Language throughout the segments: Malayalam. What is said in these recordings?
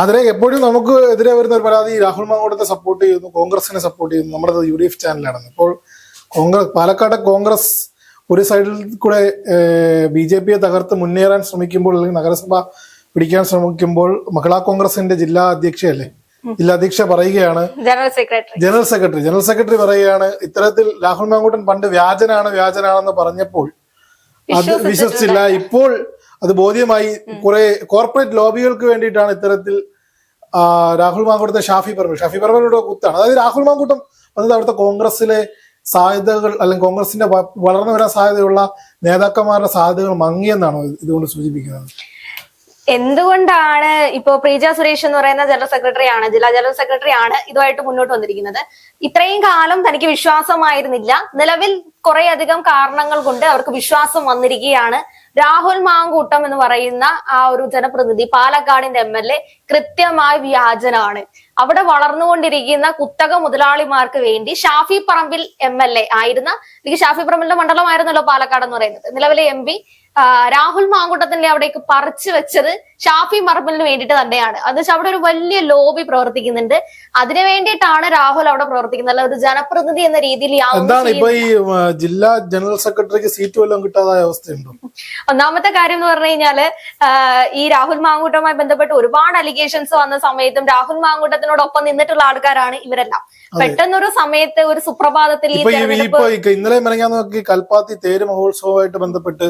അതിനെ എപ്പോഴും നമുക്ക് എതിരെ വരുന്ന ഒരു പരാതി രാഹുൽ മാങ്ങോടത്തെ സപ്പോർട്ട് ചെയ്യുന്നു കോൺഗ്രസിനെ സപ്പോർട്ട് ചെയ്യുന്നു നമ്മുടെ യു ഡി എഫ് ചാനലാണ് ഇപ്പോൾ കോൺഗ്രസ് പാലക്കാട് കോൺഗ്രസ് ഒരു സൈഡിൽ കൂടെ ബി ജെ പിയെ തകർത്ത് മുന്നേറാൻ ശ്രമിക്കുമ്പോൾ അല്ലെങ്കിൽ നഗരസഭ പിടിക്കാൻ ശ്രമിക്കുമ്പോൾ മഹിളാ കോൺഗ്രസിന്റെ ജില്ലാ അധ്യക്ഷയല്ലേ? ജില്ലാ അധ്യക്ഷ പറയുകയാണ്. General secretary general secretary general secretary പറയുകയാണ് ഇത്തരത്തിൽ രാഹുൽ മാങ്കൂട്ടൻ പണ്ട് വ്യാജനാണ് വ്യാജനാണെന്ന് പറഞ്ഞപ്പോൾ അത് വിശ്വസിച്ചില്ല. ഇപ്പോൾ അത് ബോധ്യമായി കുറെ കോർപ്പറേറ്റ് ലോബികൾക്ക് വേണ്ടിയിട്ടാണ് ഇത്തരത്തിൽ രാഹുൽ മാങ്കൂട്ടത്തെ ഷാഫി പറമ്പിൽ ഷാഫി പറമ്പിലൂടെ കുത്താണ്. അതായത് രാഹുൽ മാങ്കൂട്ടം വന്നത് അവിടുത്തെ കോൺഗ്രസിലെ സാധ്യതകൾ അല്ലെങ്കിൽ കോൺഗ്രസിന്റെ വളർന്നു വരാൻ സാധ്യതയുള്ള നേതാക്കന്മാരുടെ സാധ്യതകൾ മങ്ങിയെന്നാണ് ഇത് ഇതുകൊണ്ട് സൂചിപ്പിക്കുന്നത്? എന്തുകൊണ്ടാണ് ഇപ്പോ പ്രീജ സുരേഷ് എന്ന് പറയുന്ന ജനറൽ സെക്രട്ടറി ആണ് ജില്ലാ ജനറൽ സെക്രട്ടറി ആണ് ഇതുമായിട്ട് മുന്നോട്ട് വന്നിരിക്കുന്നത്? ഇത്രയും കാലം തനിക്ക് വിശ്വാസമായിരുന്നില്ല. നിലവിൽ കുറേയധികം അധികം കാരണങ്ങൾ കൊണ്ട് അവർക്ക് വിശ്വാസം വന്നിരിക്കുകയാണ്. രാഹുൽ മാങ്കൂട്ടം എന്ന് പറയുന്ന ആ ഒരു ജനപ്രതിനിധി പാലക്കാടിന്റെ എം എൽ എ കൃത്യമായ വ്യാജനാണ്. അവിടെ വളർന്നുകൊണ്ടിരിക്കുന്ന കുത്തക മുതലാളിമാർക്ക് വേണ്ടി Shafi Parambil M L A ആയിരുന്ന ഷാഫി പറമ്പിലിന്റെ മണ്ഡലമായിരുന്നല്ലോ പാലക്കാട് എന്ന് പറയുന്നത്. നിലവിലെ എം പി രാഹുൽ മാങ്കൂട്ടത്തിന്റെ അവിടേക്ക് പറിച്ചു വെച്ചത് ഷാഫി മർബലിന് വേണ്ടിയിട്ട് തന്നെയാണ്. അത് വെച്ചാൽ അവിടെ ഒരു വലിയ ലോബി പ്രവർത്തിക്കുന്നുണ്ട്. അതിനു വേണ്ടിയിട്ടാണ് രാഹുൽ അവിടെ പ്രവർത്തിക്കുന്നത്. അല്ല ഒരു ജനപ്രതിനിധി എന്ന രീതിയിൽ എന്താണ് ഇപ്പൊ ഈ ജില്ലാ ജനറൽ സെക്രട്ടറിക്ക് സീറ്റ് വല്ലതും കിട്ടാതായ അവസ്ഥയുണ്ടോ? ഒന്നാമത്തെ കാര്യം എന്ന് പറഞ്ഞു കഴിഞ്ഞാൽ ഈ രാഹുൽ മാങ്കൂട്ടവുമായി ബന്ധപ്പെട്ട് ഒരുപാട് അലിഗേഷൻസ് വന്ന സമയത്തും രാഹുൽ മാങ്കൂട്ടത്തിനോടൊപ്പം നിന്നിട്ടുള്ള ആൾക്കാരാണ് ഇവരെല്ലാം. പെട്ടെന്നൊരു സമയത്ത് ഒരു സുപ്രഭാതത്തിൽ ഇന്നലെ കൽപ്പാത്തി തേര് മഹോത്സവമായിട്ട് ബന്ധപ്പെട്ട്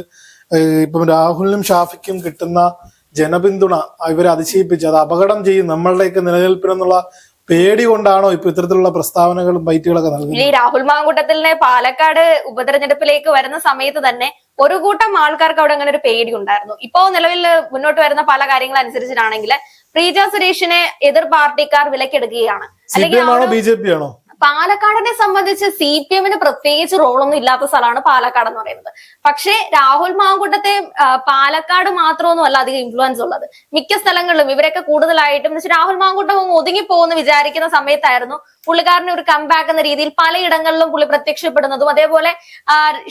ഇപ്പം രാഹുലിനും ഷാഫിക്കും കിട്ടുന്ന ജനപിന്തുണ ഇവരെ അതിശയിപ്പിച്ച് അത് അപകടം ചെയ്യും നമ്മളുടെയൊക്കെ നിലനിൽപ്പിനെന്നുള്ള പേടി കൊണ്ടാണോ ഇപ്പൊ ഇത്തരത്തിലുള്ള പ്രസ്താവനകളും ബൈറ്റുകളൊക്കെ നൽകുന്നത്? ഈ രാഹുൽ മാങ്കൂട്ടത്തിലെ പാലക്കാട് ഉപതെരഞ്ഞെടുപ്പിലേക്ക് വരുന്ന സമയത്ത് തന്നെ ഒരു കൂട്ടം ആൾക്കാർക്ക് അവിടെ അങ്ങനെ ഒരു പേടി ഉണ്ടായിരുന്നു. ഇപ്പോ നിലവിൽ മുന്നോട്ട് വരുന്ന പല കാര്യങ്ങൾ അനുസരിച്ചിട്ടാണെങ്കിൽ പ്രീജ സുരേഷിനെ എതിർ പാർട്ടിക്കാർ വിലക്കെടുക്കുകയാണ്. അല്ലെങ്കിൽ ബി ജെ പി ആണോ? പാലക്കാടിനെ സംബന്ധിച്ച് സി പി എമ്മിന് പ്രത്യേകിച്ച് റോളൊന്നും ഇല്ലാത്ത സ്ഥലമാണ് പാലക്കാട് എന്ന് പറയുന്നത്. പക്ഷേ രാഹുൽ മാങ്കുട്ടത്തെ പാലക്കാട് മാത്രമൊന്നും അല്ല അധികം ഇൻഫ്ലുവൻസ് ഉള്ളത്. മിക്ക സ്ഥലങ്ങളിലും ഇവരൊക്കെ കൂടുതലായിട്ടും രാഹുൽ മാങ്കുട്ടം അങ്ങ് പോകുന്ന വിചാരിക്കുന്ന സമയത്തായിരുന്നു പുള്ളിക്കാരനെ ഒരു കംബാക്ക് എന്ന രീതിയിൽ പലയിടങ്ങളിലും പുള്ളി പ്രത്യക്ഷപ്പെടുന്നതും അതേപോലെ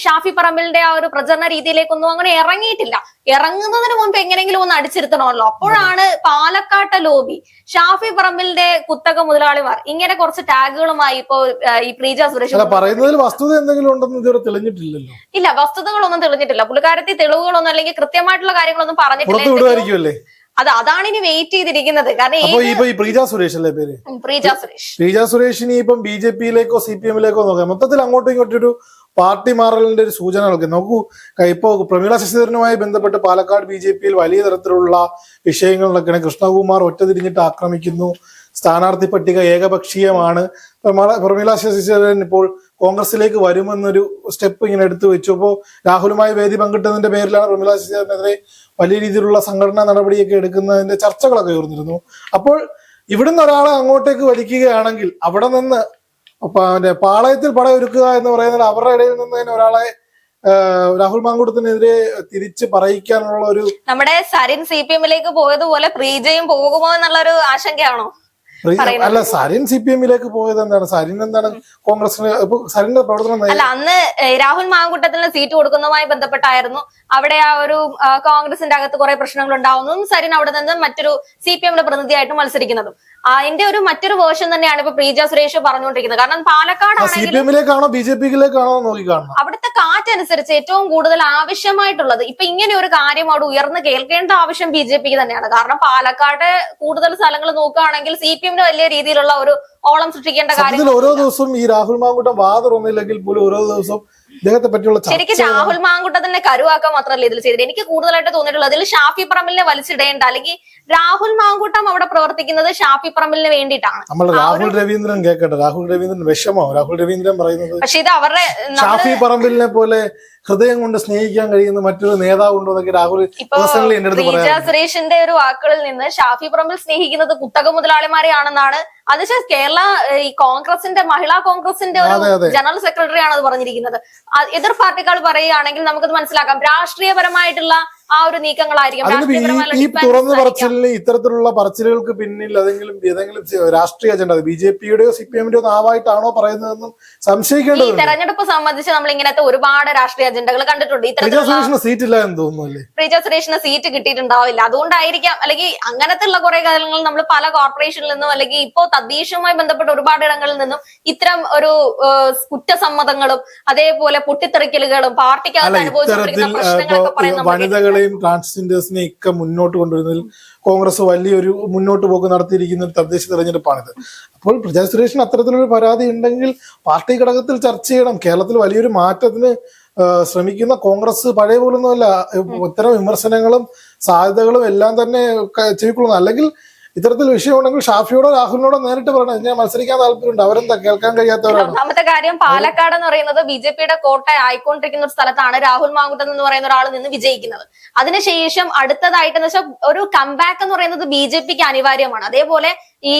ഷാഫി പറമ്പിലിന്റെ ആ ഒരു പ്രചരണ രീതിയിലേക്കൊന്നും അങ്ങനെ ഇറങ്ങിയിട്ടില്ല. ഇറങ്ങുന്നതിന് മുൻപ് എങ്ങനെയെങ്കിലും ഒന്ന് അടിച്ചിരുത്തണമല്ലോ. അപ്പോഴാണ് പാലക്കാട്ടെ ലോബി ഷാഫി പറമ്പിലിന്റെ കുത്തക മുതലാളിമാർ ഇങ്ങനെ കുറച്ച് ടാഗുകളുമായി ഇപ്പോ ഈ പ്രീജ സുരേഷ് പറയുന്നതിൽ വസ്തുത എന്തെങ്കിലും ഉണ്ടെന്ന് ഇതുവരെ തെളിഞ്ഞിട്ടില്ലല്ലോ. ഇല്ല വസ്തുതകളൊന്നും തെളിഞ്ഞിട്ടില്ല. പുള്ളിക്കാരത്തി തെളിവുകളൊന്നും അല്ലെങ്കിൽ കൃത്യമായിട്ടുള്ള കാര്യങ്ങളൊന്നും പറഞ്ഞിട്ടില്ല അത് അതാണ് ഇനി വെയിറ്റ് ചെയ്തിരിക്കുന്നത്. കാരണം പ്രീജ സുരേഷ് അല്ലേ പേര് പ്രീജ സുരേഷ് സുരേഷിനി ഇപ്പം ബി ജെ പിയിലേക്കോ സി പി എമ്മിലേക്കോ നോക്കാം. മൊത്തത്തിൽ അങ്ങോട്ടും ഇങ്ങോട്ടും ഒരു പാർട്ടി മാറലിന്റെ ഒരു സൂചന നൽകും നോക്കൂ ഇപ്പോ പ്രമീള ശശിധരനുമായി ബന്ധപ്പെട്ട് പാലക്കാട് ബി ജെ പിയിൽ വലിയ തരത്തിലുള്ള വിഷയങ്ങൾ വിഷയങ്ങളിലൊക്കെയാണ് കൃഷ്ണകുമാർ ഒറ്റതിരിഞ്ഞിട്ട് ആക്രമിക്കുന്നു. സ്ഥാനാർത്ഥി പട്ടിക ഏകപക്ഷീയമാണ്. പ്രമീള ശശിധരൻ ഇപ്പോൾ കോൺഗ്രസിലേക്ക് വരുമെന്നൊരു സ്റ്റെപ്പ് ഇങ്ങനെ എടുത്തു വെച്ചു. അപ്പോൾ രാഹുലുമായി വേദി പങ്കിട്ടതിന്റെ പേരിലാണ് പ്രമീള ശശിധരനെതിരെ വലിയ രീതിയിലുള്ള സംഘടനാ നടപടിയൊക്കെ എടുക്കുന്നതിന്റെ ചർച്ചകളൊക്കെ ഉയർന്നിരുന്നു. അപ്പോൾ ഇവിടുന്ന് ഒരാളെ അങ്ങോട്ടേക്ക് വലിക്കുകയാണെങ്കിൽ അവിടെ നിന്ന് പാളയത്തിൽ പടയൊരുക്കുക എന്ന് പറയുന്നത് അവരുടെ ഇടയിൽ നിന്ന് തന്നെ ഒരാളെ രാഹുൽ മാങ്കൂട്ടത്തിനെതിരെ തിരിച്ച് പറയിക്കാനുള്ള ഒരു നമ്മുടെ സരിൻ സി പി എമ്മിലേക്ക് പോയതുപോലെ പ്രീജയും പോകുമോ എന്നുള്ള ഒരു ആശങ്കയാണോ. അല്ല സരിൻ സി പി എമ്മിലേക്ക് പോയത് എന്താണ്? സരിൻ എന്താണ് കോൺഗ്രസിന് സരിന്റെ പ്രവർത്തനം അല്ല അന്ന് രാഹുൽ മാങ്കുട്ടത്തിന് സീറ്റ് കൊടുക്കുന്നതുമായി ബന്ധപ്പെട്ടായിരുന്നു. അവിടെ ആ ഒരു കോൺഗ്രസിന്റെ അകത്ത് കുറെ പ്രശ്നങ്ങൾ ഉണ്ടാവുന്നതും സരിൻ അവിടെ നിന്ന് മറ്റൊരു സി പി എമ്മിന്റെ പ്രതിനിധിയായിട്ട് മത്സരിക്കുന്നതും. അതിന്റെ ഒരു മറ്റൊരു വേർഷൻ തന്നെയാണ് ഇപ്പൊ പ്രീജ സുരേഷ് പറഞ്ഞുകൊണ്ടിരിക്കുന്നത്. കാരണം പാലക്കാടാണെങ്കിലും ബി ജെ പിയിലേക്കാണോ നോക്കി കാണണം അവിടുത്തെ കാറ്റനുസരിച്ച് ഏറ്റവും കൂടുതൽ ആവശ്യമായിട്ടുള്ളത് ഇപ്പൊ ഇങ്ങനെ ഒരു കാര്യം അവിടെ ഉയർന്ന് കേൾക്കേണ്ട ആവശ്യം ബി ജെ പിക്ക് തന്നെയാണ്. കാരണം പാലക്കാട് കൂടുതൽ സ്ഥലങ്ങൾ നോക്കുകയാണെങ്കിൽ സി പി എമ്മിന് വലിയ രീതിയിലുള്ള ഒരു ഓളം സൃഷ്ടിക്കേണ്ട കാര്യം ഓരോ ദിവസവും ഈ രാഹുൽ മാങ്കൂട്ടം വാദറൊന്നില്ലെങ്കിൽ പോലും ഓരോ ദിവസം ഇദ്ദേഹത്തെ പറ്റിയുള്ള ശരിക്കും രാഹുൽ മാങ്കുട്ടത്തിനെ കരുവാക്കാൻ മാത്രമല്ല ഇതിൽ ചെയ്തത്. എനിക്ക് കൂടുതലായിട്ട് തോന്നിയിട്ടുള്ളത് ഇതിൽ ഷാഫി പറമ്പിലിനെ വലിച്ചിടേണ്ട അല്ലെങ്കിൽ രാഹുൽ മാങ്കൂട്ടം അവിടെ പ്രവർത്തിക്കുന്നത് ഷാഫി പറമ്പിലിന് വേണ്ടിയിട്ടാണ്. നമ്മൾ രാഹുൽ രവീന്ദ്രൻ കേൾക്കട്ടെ രാഹുൽ രവീന്ദ്രൻ വിഷമോ. രാഹുൽ രവീന്ദ്രൻ പറയുന്നത് പക്ഷെ ഇത് അവരുടെ ഷാഫി പറമ്പിലിനെ പോലെ ഹൃദയം കൊണ്ട് സ്നേഹിക്കാൻ കഴിയുന്ന മറ്റൊരു നേതാവ് ഉണ്ടോ എന്നൊക്കെ രാഹുൽ റീജ സുരേഷിന്റെ ഒരു വാക്കുകളിൽ നിന്ന് ഷാഫി പറമ്പിൽ സ്നേഹിക്കുന്നത് കുത്തക മുതലാളിമാരെയാണെന്നാണ്. അത് കേരള ഈ കോൺഗ്രസിന്റെ മഹിളാ കോൺഗ്രസിന്റെ ഒരു ജനറൽ സെക്രട്ടറി ആണ് അത് പറഞ്ഞിരിക്കുന്നത്. എതിർ പാർട്ടികൾ പറയുകയാണെങ്കിൽ നമുക്കത് മനസ്സിലാക്കാം. രാഷ്ട്രീയപരമായിട്ടുള്ള ആ ഒരു നീക്കങ്ങളായിരിക്കും ഈ- തുറന്നു. പറച്ചിലിന് ഇത്തരത്തിലുള്ള പറച്ചിലുകൾക്ക് പിന്നിൽ അതെങ്കിലും ഏതെങ്കിലും രാഷ്ട്രീയ അജണ്ട ബി ജെ പിയുടെയോ സി പി എമ്മിന്റെയോ നാവായിട്ടാണോ പറയുന്നതെന്നും ഈ സംശയിക്കേണ്ടതുണ്ട്. തെരഞ്ഞെടുപ്പ് സംബന്ധിച്ച് നമ്മൾ ഇങ്ങനത്തെ ഒരുപാട് രാഷ്ട്രീയ അജണ്ടകൾ കണ്ടിട്ടുണ്ട്. ഇത്തരത്തിലുള്ള സീറ്റ് ഇല്ല എന്ന് തോന്നുന്നു പ്രീജ സുരേഷിന് സീറ്റ് കിട്ടിയിട്ടുണ്ടാവില്ല. അതുകൊണ്ടായിരിക്കാം അല്ലെങ്കിൽ അങ്ങനത്തെ കുറെ കാര്യങ്ങൾ നമ്മൾ പല കോർപ്പറേഷനിൽ നിന്നും അല്ലെങ്കിൽ ഇപ്പോ തദ്ദേശവുമായി ബന്ധപ്പെട്ട ഒരുപാട് ഇടങ്ങളിൽ നിന്നും ഇത്തരം ഒരു കുറ്റസമ്മതങ്ങളും അതേപോലെ പൊട്ടിത്തെറിക്കലുകളും പാർട്ടിക്കകത്ത് അനുഭവിച്ചു പ്രശ്നങ്ങളൊക്കെ പറയാൻ നമ്മൾ ട്രാൻസ്ജെൻഡേഴ്സിനെ ഒക്കെ മുന്നോട്ട് കൊണ്ടുവരുന്നതിൽ കോൺഗ്രസ് വലിയൊരു മുന്നോട്ട് പോക്ക് നടത്തിയിരിക്കുന്ന ഒരു തദ്ദേശ തെരഞ്ഞെടുപ്പാണിത്. അപ്പോൾ പ്രജാ സുരേഷിന് അത്തരത്തിലൊരു പരാതി ഉണ്ടെങ്കിൽ പാർട്ടി ഘടകത്തിൽ ചർച്ച ചെയ്യണം. കേരളത്തിൽ വലിയൊരു മാറ്റത്തിന് ശ്രമിക്കുന്ന കോൺഗ്രസ് പഴയ പോലൊന്നുമല്ല. ഇത്തരം വിമർശനങ്ങളും സാധ്യതകളും എല്ലാം തന്നെ ചെയ്യിക്കൊള്ളുന്നു. അല്ലെങ്കിൽ ഇത്തരത്തിൽ വിഷയമുണ്ടെങ്കിൽ ഷാഫിയോടോ രാഹുലിനോടോ നേരിട്ട് പറയണം. ഞാൻ മത്സരിക്കാൻ താല്പര്യമുണ്ട്. അവരെന്താ? കേൾക്കാൻ കഴിയാത്തവരാണ്? ഒന്നാമത്തെ കാര്യം പാലക്കാട് എന്ന് പറയുന്നത് ബി ജെ പിയുടെ കോട്ട ആയിക്കൊണ്ടിരിക്കുന്ന ഒരു സ്ഥലത്താണ് രാഹുൽ മാങ്കുട്ടൻ എന്ന് പറയുന്ന ഒരാൾ നിന്ന് വിജയിക്കുന്നത്. അതിനുശേഷം അടുത്തതായിട്ട് എന്ന് വെച്ചാൽ ഒരു കംബാക്ക് എന്ന് പറയുന്നത് ബി ജെ പിക്ക് അനിവാര്യമാണ്. അതേപോലെ ഈ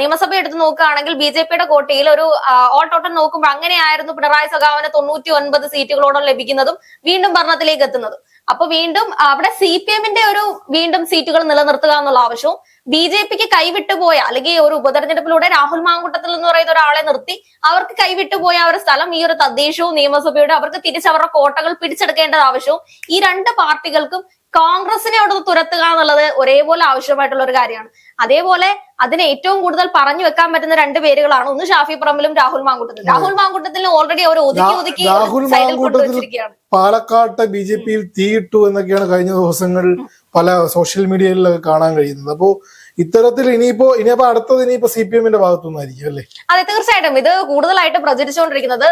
നിയമസഭ എടുത്ത് നോക്കുകയാണെങ്കിൽ ബി ജെ പിയുടെ കോട്ടയിൽ ഒരു ഓട്ടോട്ടം നോക്കുമ്പോൾ അങ്ങനെയായിരുന്നു പിണറായി സഖാവിന് തൊണ്ണൂറ്റി ഒൻപത് സീറ്റുകളോളം ലഭിക്കുന്നതും വീണ്ടും ഭരണത്തിലേക്ക് എത്തുന്നതും. അപ്പൊ വീണ്ടും അവിടെ സി പി എമ്മിന്റെ ഒരു വീണ്ടും സീറ്റുകൾ നിലനിർത്തുക എന്നുള്ള ആവശ്യവും ബി ജെ പിക്ക് കൈവിട്ടുപോയ അല്ലെങ്കിൽ ഒരു ഉപതെരഞ്ഞെടുപ്പിലൂടെ രാഹുൽ മാങ്കുട്ടത്തിൽ എന്ന് പറയുന്ന ഒരാളെ നിർത്തി അവർക്ക് കൈവിട്ടുപോയ ആ ഒരു സ്ഥലം ഈ ഒരു തദ്ദേശവും നിയമസഭയുടെ അവർക്ക് തിരിച്ച് അവരുടെ കോട്ടകൾ പിടിച്ചെടുക്കേണ്ടത് ആവശ്യവും ഈ രണ്ട് പാർട്ടികൾക്കും കോൺഗ്രസിനെ അവിടെ നിന്ന് തുരത്തുക എന്നുള്ളത് ഒരേപോലെ ആവശ്യമായിട്ടുള്ള ഒരു കാര്യമാണ്. അതേപോലെ അതിന് ഏറ്റവും കൂടുതൽ പറഞ്ഞു വെക്കാൻ പറ്റുന്ന രണ്ട് പേരുകളാണ് ഒന്ന് ഷാഫി പറമ്പിലും രാഹുൽ മാങ്കുട്ടത്തിലും രാഹുൽ മാങ്കുട്ടത്തിൽ ഓൾറെഡി അവർ ഒതുക്കി ഒതുക്കി രാഹുൽ സൈഡിൽ കൊണ്ടുവച്ചിരിക്കുകയാണ്. പാലക്കാട്ട് ബി ജെ പിയിൽ തീയിട്ടു എന്നൊക്കെയാണ് കഴിഞ്ഞ ദിവസങ്ങളിൽ പല സോഷ്യൽ മീഡിയയിലൊക്കെ കാണാൻ കഴിയുന്നത്. അപ്പോ ഇത്തരത്തിൽ ഇനിയിപ്പോ ഇനിയിപ്പോ അടുത്തത് ഇനിയിപ്പോ സി പി എമ്മിന്റെ ഭാഗത്തുനിന്നായിരിക്കും അല്ലേ? അതെ തീർച്ചയായിട്ടും. ഇത് കൂടുതലായിട്ട് പ്രചരിച്ചുകൊണ്ടിരിക്കുന്നത്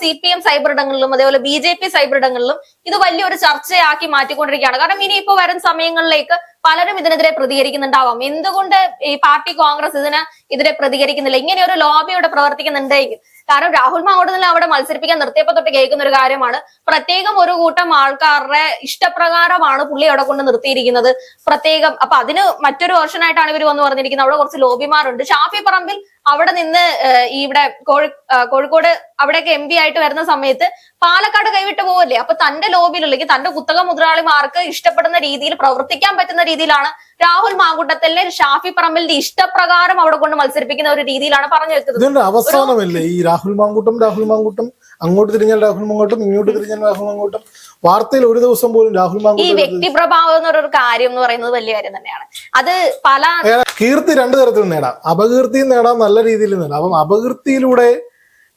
സി പി എം സൈബർ ഇടങ്ങളിലും അതേപോലെ ബി ജെ പി സൈബർ ഇടങ്ങളിലും ഇത് വലിയൊരു ചർച്ചയാക്കി മാറ്റിക്കൊണ്ടിരിക്കുകയാണ്. കാരണം ഇനിയിപ്പോ വരും സമയങ്ങളിലേക്ക് പലരും ഇതിനെതിരെ പ്രതികരിക്കുന്നുണ്ടാവാം. എന്തുകൊണ്ട് ഈ പാർട്ടി കോൺഗ്രസ് ഇതിന് എതിരെ പ്രതികരിക്കുന്നില്ല? ഇങ്ങനെ ഒരു ലോബി ഇവിടെ പ്രവർത്തിക്കുന്നുണ്ടെങ്കിൽ കാരണം രാഹുൽ മാവോട്ടിനെ അവിടെ മത്സരിപ്പിക്കാൻ നിർത്തിയപ്പോ തൊട്ട് കേൾക്കുന്ന ഒരു കാര്യമാണ്. പ്രത്യേകം ഒരു കൂട്ടം ആൾക്കാരുടെ ഇഷ്ടപ്രകാരമാണ് പുള്ളി അവിടെ കൊണ്ട് നിർത്തിയിരിക്കുന്നത്. പ്രത്യേകം അപ്പൊ അതിന് മറ്റൊരു വേർഷനായിട്ടാണ് ഇവർ വന്ന് പറഞ്ഞിരിക്കുന്നത്. അവിടെ കുറച്ച് ലോബിമാരുണ്ട് ഷാഫി പറമ്പിൽ അവിടെ നിന്ന് ഇവിടെ കോഴി കോഴിക്കോട് അവിടെയൊക്കെ എം പി ആയിട്ട് വരുന്ന സമയത്ത് പാലക്കാട് കൈവിട്ട് പോവല്ലേ? അപ്പൊ തന്റെ ലോബിയിൽ അല്ലെങ്കിൽ തന്റെ കുത്തക മുതലാളിമാർക്ക് ഇഷ്ടപ്പെടുന്ന രീതിയിൽ പ്രവർത്തിക്കാൻ പറ്റുന്ന രീതിയിലാണ് രാഹുൽ മാങ്കുട്ടത്തിലെ ഷാഫി പറമ്പിലിന്റെ ഇഷ്ടപ്രകാരം അവിടെ കൊണ്ട് മത്സരിപ്പിക്കുന്ന ഒരു രീതിയിലാണ് പറഞ്ഞു വെക്കുന്നത്. അവസാനമല്ലേ ഈ രാഹുൽ മാങ്കുട്ടം രാഹുൽ മാങ്കൂട്ടം അങ്ങോട്ട് തിരിഞ്ഞാൽ രാഹുൽ മാങ്കൂട്ടം ഇങ്ങോട്ട് തിരിഞ്ഞാൽ രാഹുൽ മാങ്കൂട്ടം. വാർത്തയിൽ ഒരു ദിവസം പോലും രാഹുൽ ഈ വ്യക്തിപ്രഭാവം എന്നൊരു കാര്യം എന്ന് പറയുന്നത് വലിയ കാര്യം തന്നെയാണ്. അത് പല കീർത്തി രണ്ടു തരത്തിൽ നേടാം. അപകീർത്തിയും നേടാം നല്ല രീതിയിൽ നേടാം. അപ്പം അപകീർത്തിയിലൂടെ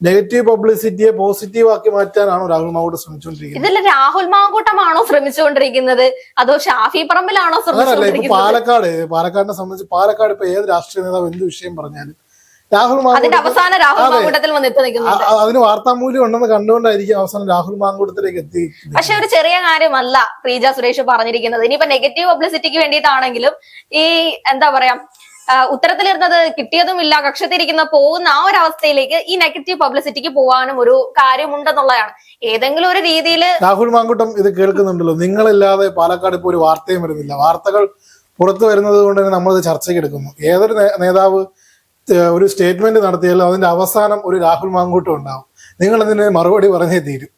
നെഗറ്റീവ് പബ്ലിസിറ്റിയെ പോസിറ്റീവ് ആക്കി മാറ്റാനാണോ രാഹുൽ മാങ്കൂട്ടം ശ്രമിച്ചുകൊണ്ടിരിക്കുന്നത്? ഇതിൽ രാഹുൽ മാങ്കൂട്ടമാണോ ശ്രമിച്ചുകൊണ്ടിരിക്കുന്നത്? അതോ ഷാഫി പറമ്പിലാണോ പാലക്കാട് പാലക്കാടിനെ സംബന്ധിച്ച് പാലക്കാട് ഇപ്പൊ ഏത് രാഷ്ട്രീയ നേതാവ് എന്ത് വിഷയം പറഞ്ഞാലും രാഹുൽ അതിന്റെ വാർത്താ അവസാന രാഹുൽ അതെ. മാങ്കൂട്ടത്തിൽ വന്ന് എത്തി നിൽക്കുന്നുണ്ട് അതിന് വാർത്താമൂല്യം ഉണ്ടെന്ന് കണ്ടുകൊണ്ടായിരിക്കും അവസാനം രാഹുൽ മാങ്കൂട്ടത്തിലേക്ക് എത്തി പക്ഷെ ഒരു ചെറിയ കാര്യമല്ല പ്രീജ സുരേഷ് പറഞ്ഞിരിക്കുന്നത്. ഇനിയിപ്പോ നെഗറ്റീവ് പബ്ലിസിറ്റിക്ക് വേണ്ടിയിട്ടാണെങ്കിലും ഈ എന്താ പറയാ ഉത്തരത്തിലിരുന്നത് കിട്ടിയതുമില്ല കക്ഷത്തിരിക്കുന്ന പോകുന്ന ആ ഒരു അവസ്ഥയിലേക്ക് ഈ നെഗറ്റീവ് പബ്ലിസിറ്റിക്ക് പോകാനും ഒരു കാര്യമുണ്ടെന്നുള്ളതാണ്. ഏതെങ്കിലും ഒരു രീതിയിൽ രാഹുൽ മാങ്കുട്ടം ഇത് കേൾക്കുന്നുണ്ടല്ലോ. നിങ്ങളില്ലാതെ പാലക്കാട് ഇപ്പോൾ ഒരു വാർത്തയും വരുന്നില്ല. വാർത്തകൾ പുറത്തു വരുന്നത് കൊണ്ട് തന്നെ നമ്മളിത് ചർച്ചയ്ക്ക് എടുക്കുന്നു. ഏതൊരു നേതാവ് ഒരു സ്റ്റേറ്റ്മെന്റ് നടത്തിയാലും അതിന്റെ അവസാനം ഒരു രാഹുൽ മാങ്കൂട്ടം ഉണ്ടാവും. നിങ്ങൾ അതിന് മറുപടി പറഞ്ഞേ തീരും.